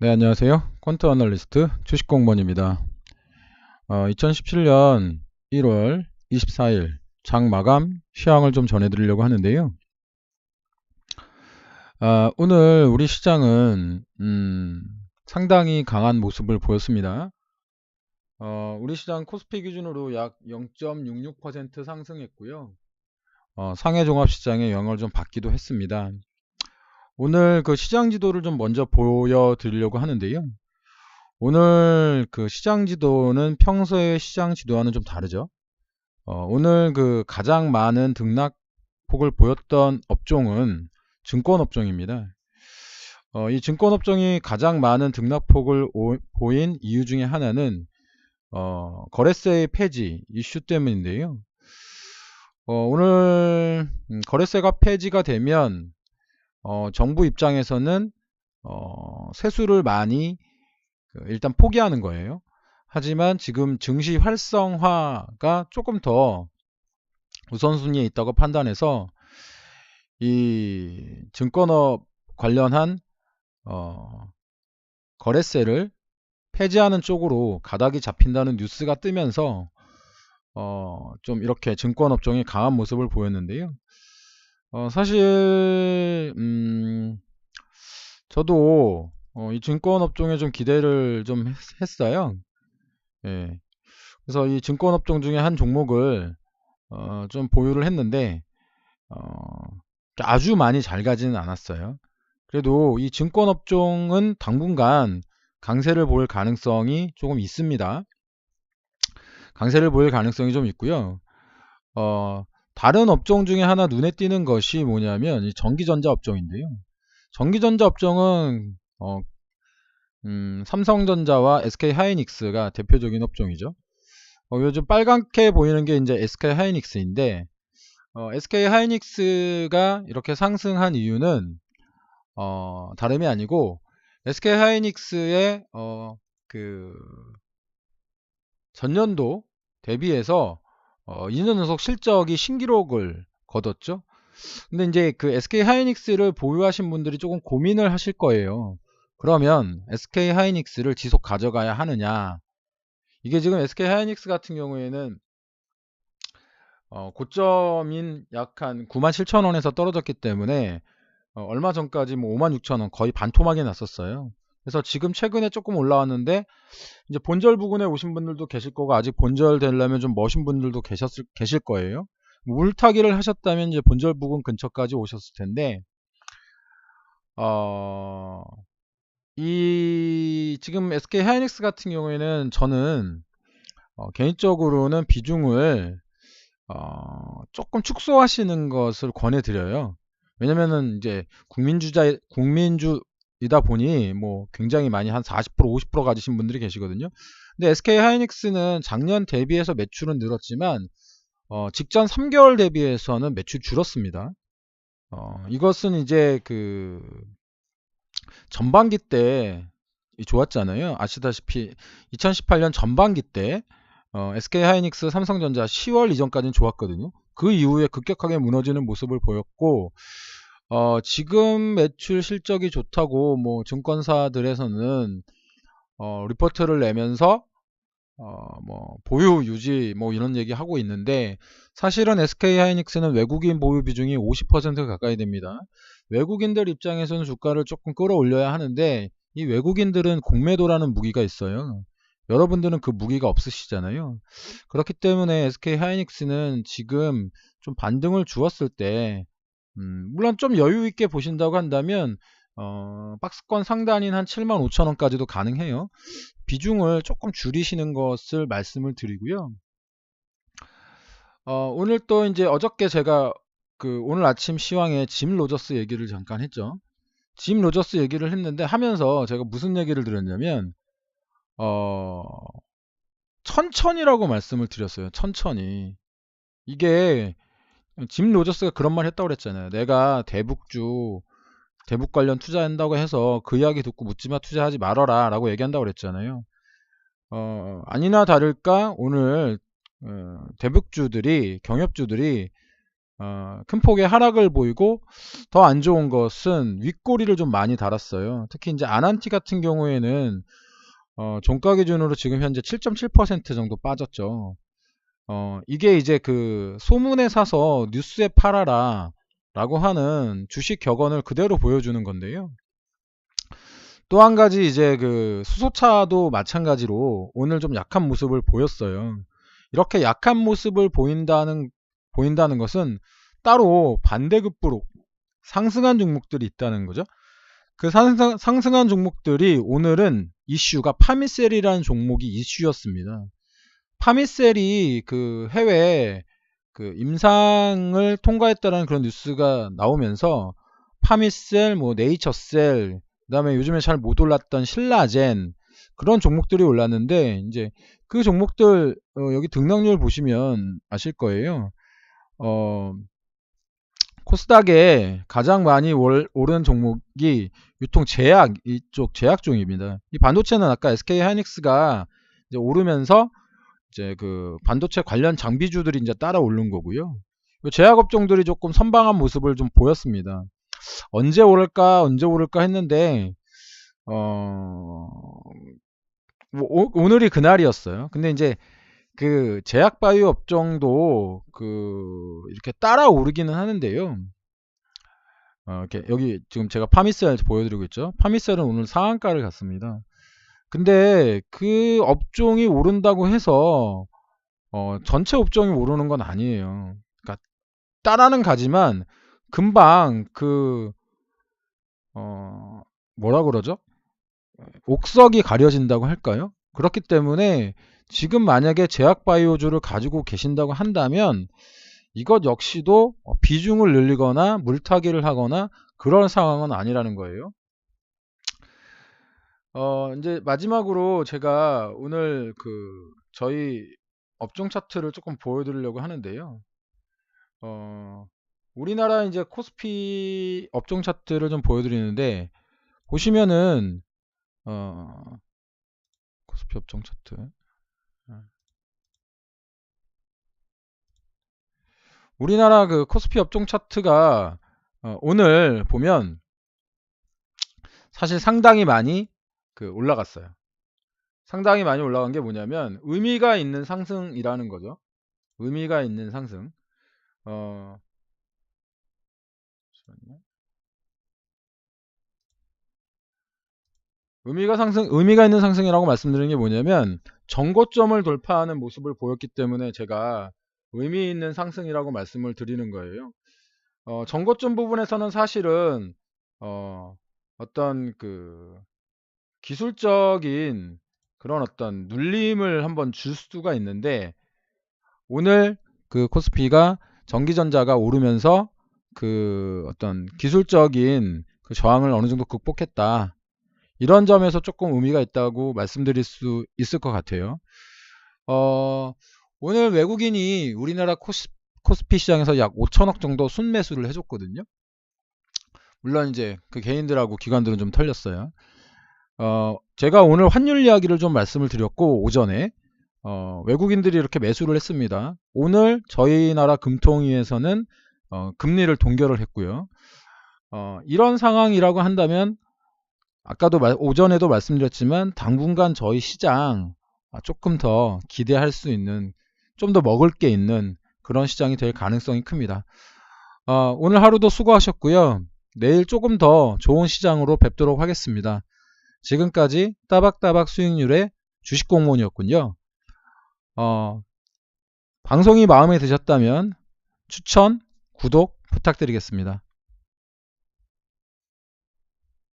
네, 안녕하세요. 퀀트 어널리스트 주식공무원입니다. 어, 2017년 1월 24일 장 마감 시황을 좀 전해드리려고 하는데요. 아, 오늘 우리 시장은 음, 상당히 강한 모습을 보였습니다. 어, 우리 시장 코스피 기준으로 약 0.66% 상승했고요. 어, 상해 종합 시장의 영향을 좀 받기도 했습니다. 오늘 그 시장 지도를 좀 먼저 보여드리려고 하는데요. 오늘 그 시장 지도는 평소의 시장 지도와는 좀 다르죠. 어, 오늘 그 가장 많은 등락폭을 보였던 업종은 증권 업종입니다. 어, 이 증권 업종이 가장 많은 등락폭을 오, 보인 이유 중에 하나는 어, 거래세 폐지 이슈 때문인데요. 어, 오늘 음, 거래세가 폐지가 되면 어, 정부 입장에서는 어, 세수를 많이 그 일단 포기하는 거예요. 하지만 지금 증시 활성화가 조금 더 우선순위에 있다고 판단해서 이 증권업 관련한 어, 거래세를 폐지하는 쪽으로 가닥이 잡힌다는 뉴스가 뜨면서 어, 좀 이렇게 증권업종이 강한 모습을 보였는데요. 어, 사실 음, 저도 어, 이 증권업종에 좀 기대를 좀 했, 어요 예. 그래서 이 증권업종 중에 한 종목을 어, 좀 보유를 했는데 어, 아주 많이 잘 가지는 않았어요. 그래도 이 증권업종은 당분간 강세를 보일 가능성이 조금 있습니다. 강세를 보일 가능성이 좀 있고요. 어, 다른 업종 중에 하나 눈에 띄는 것이 뭐냐면 전기전자 업종인데요. 전기전자 업종은 어, 음, 삼성전자와 SK하이닉스가 대표적인 업종이죠. 어, 요즘 빨갛게 보이는 게 이제 SK하이닉스인데 어, SK하이닉스가 이렇게 상승한 이유는 어, 다름이 아니고 SK하이닉스의 어, 그 전년도 대비해서 어, 2년 연속 실적이 신기록을 거뒀죠. 근데 이제 그 SK 하이닉스를 보유하신 분들이 조금 고민을 하실 거예요. 그러면 SK 하이닉스를 지속 가져가야 하느냐? 이게 지금 SK 하이닉스 같은 경우에는 어, 고점인 약 한 97,000원에서 떨어졌기 때문에 어, 얼마 전까지 뭐 56,000원 거의 반토막이 났었어요. 그래서 지금 최근에 조금 올라왔는데 이제 본절 부근에 오신 분들도 계실 거고 아직 본절 되려면 좀 머신 분들도 계셨을 계실 거예요. 물타기를 하셨다면 이제 본절 부근 근처까지 오셨을 텐데 어, 이 지금 SK 하이닉스 같은 경우에는 저는 어, 개인적으로는 비중을 어, 조금 축소하시는 것을 권해드려요. 왜냐면은 이제 국민주자 국민주 이다 보니 뭐 굉장히 많이 한 40% 50% 가지신 분들이 계시거든요. 근데 SK 하이닉스는 작년 대비해서 매출은 늘었지만 어, 직전 3개월 대비해서는 매출 줄었습니다. 어, 이것은 이제 그 전반기 때 좋았잖아요. 아시다시피 2018년 전반기 때 어, SK 하이닉스, 삼성전자 10월 이전까지는 좋았거든요. 그 이후에 급격하게 무너지는 모습을 보였고 어, 지금 매출 실적이 좋다고 뭐 증권사들에서는 어, 리포트를 내면서 어, 뭐 보유 유지 뭐 이런 얘기 하고 있는데 사실은 SK 하이닉스는 외국인 보유 비중이 50% 가까이 됩니다. 외국인들 입장에서는 주가를 조금 끌어올려야 하는데 이 외국인들은 공매도라는 무기가 있어요. 여러분들은 그 무기가 없으시잖아요. 그렇기 때문에 SK 하이닉스는 지금 좀 반등을 주었을 때 음, 물론 좀 여유 있게 보신다고 한다면 어, 박스권 상단인 한 7만 5천 원까지도 가능해요. 비중을 조금 줄이시는 것을 말씀을 드리고요. 어, 오늘 또 이제 어저께 제가 그 오늘 아침 시황에 짐 로저스 얘기를 잠깐 했죠. 짐 로저스 얘기를 했는데 하면서 제가 무슨 얘기를 드렸냐면 어, 천천히라고 말씀을 드렸어요. 천천히. 이게 짐 로저스가 그런 말 했다고 그랬잖아요. 내가 대북주 대북 관련 투자한다고 해서 그 이야기 듣고 묻지마 투자하지 말아라 라고 얘기한다고 그랬잖아요. 어, 아니나 다를까 오늘 어, 대북주들이 경협주들이 어, 큰 폭의 하락을 보이고 더 안 좋은 것은 윗꼬리를 좀 많이 달았어요. 특히 이제 아난티 같은 경우에는 어, 종가 기준으로 지금 현재 7.7% 정도 빠졌죠. 어, 이게 이제 그 소문에 사서 뉴스에 팔아라 라고 하는 주식 격언을 그대로 보여주는 건데요. 또 한 가지 이제 그 수소차도 마찬가지로 오늘 좀 약한 모습을 보였어요. 이렇게 약한 모습을 보인다는 보인다는 것은 따로 반대급부로 상승한 종목들이 있다는 거죠. 그 상승, 상승한 종목들이 오늘은 이슈가 파미셀이라는 종목이 이슈였습니다. 파미셀이 그 해외 그 임상을 통과했다는 그런 뉴스가 나오면서 파미셀, 뭐 네이처셀, 그다음에 요즘에 잘 못 올랐던 신라젠 그런 종목들이 올랐는데 이제 그 종목들 어, 여기 등락률 보시면 아실 거예요. 어, 코스닥에 가장 많이 올, 오른 종목이 유통 제약 이쪽 제약 종입니다. 이 반도체는 아까 SK 하이닉스가 오르면서 이제 그 반도체 관련 장비주들이 이제 따라 오른 거고요. 제약 업종들이 조금 선방한 모습을 좀 보였습니다. 언제 오를까 언제 오를까 했는데 어 오, 오늘이 그날이었어요. 근데 이제 그 제약 바이오 업종도 그 이렇게 따라 오르기는 하는데요. 어, 이렇게 여기 지금 제가 파미셀 보여드리고 있죠. 파미셀은 오늘 상한가를 갔습니다. 근데 그 업종이 오른다고 해서 어, 전체 업종이 오르는 건 아니에요. 그러니까 따라는 가지만 금방 그 어, 뭐라 그러죠? 옥석이 가려진다고 할까요? 그렇기 때문에 지금 만약에 제약바이오주를 가지고 계신다고 한다면 이것 역시도 비중을 늘리거나 물타기를 하거나 그런 상황은 아니라는 거예요. 어, 이제 마지막으로 제가 오늘 그 저희 업종 차트를 조금 보여드리려고 하는데요. 어, 우리나라 이제 코스피 업종 차트를 좀 보여드리는데 보시면은 어, 코스피 업종 차트 우리나라 그 코스피 업종 차트가 어, 오늘 보면 사실 상당히 많이 그 올라갔어요. 상당히 많이 올라간 게 뭐냐면 의미가 있는 상승이라는 거죠. 의미가 있는 상승. 어, 의미가 상승, 의미가 있는 상승이라고 말씀드리는 게 뭐냐면 정고점을 돌파하는 모습을 보였기 때문에 제가 의미 있는 상승이라고 말씀을 드리는 거예요. 어, 정고점 부분에서는 사실은 어, 어떤 그 기술적인 그런 어떤 눌림을 한번 줄 수가 있는데 오늘 그 코스피가 전기전자가 오르면서 그 어떤 기술적인 그 저항을 어느 정도 극복했다. 이런 점에서 조금 의미가 있다고 말씀드릴 수 있을 것 같아요. 어, 오늘 외국인이 우리나라 코스, 코스피 시장에서 약 5천억 정도 순매수를 해줬거든요. 물론 이제 그 개인들하고 기관들은 좀 털렸어요. 어, 제가 오늘 환율 이야기를 좀 말씀을 드렸고 오전에 어, 외국인들이 이렇게 매수를 했습니다. 오늘 저희 나라 금통위에서는 어, 금리를 동결을 했고요. 어, 이런 상황이라고 한다면 아까도 말, 오전에도 말씀드렸지만 당분간 저희 시장 조금 더 기대할 수 있는 좀 더 먹을 게 있는 그런 시장이 될 가능성이 큽니다. 어, 오늘 하루도 수고하셨고요. 내일 조금 더 좋은 시장으로 뵙도록 하겠습니다. 지금까지 따박따박 수익률의 주식공무원이었군요. 어, 방송이 마음에 드셨다면 추천, 구독 부탁드리겠습니다.